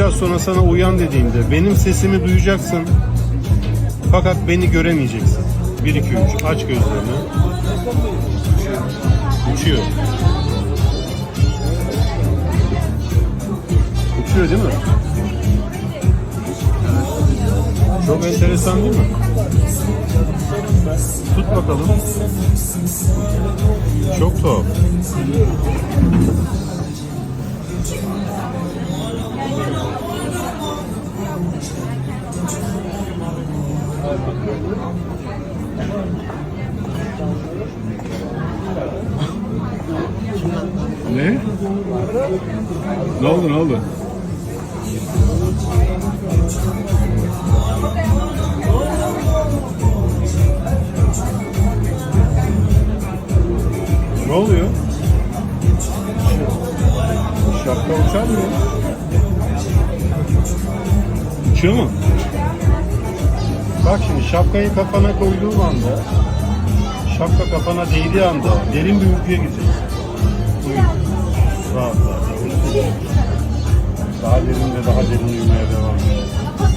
biraz sonra sana uyan dediğimde benim sesimi duyacaksın. Fakat beni göremeyeceksin. 1 2 3 aç gözlerini. Uçuyor. Uçuyor değil mi? Çok enteresan değil mi? Tut bakalım. Çok tuhaf. Ne? Ne oldu ne oldu? Ne oluyor? Şapka uçar mı? Uçuyor mu? Bak şimdi şapkayı kafana koyduğum anda şapka kafana değdiği anda derin bir uykuya gireceksin. Uyu. Rahat rahat. Daha derin ve daha derin uyumaya devam et.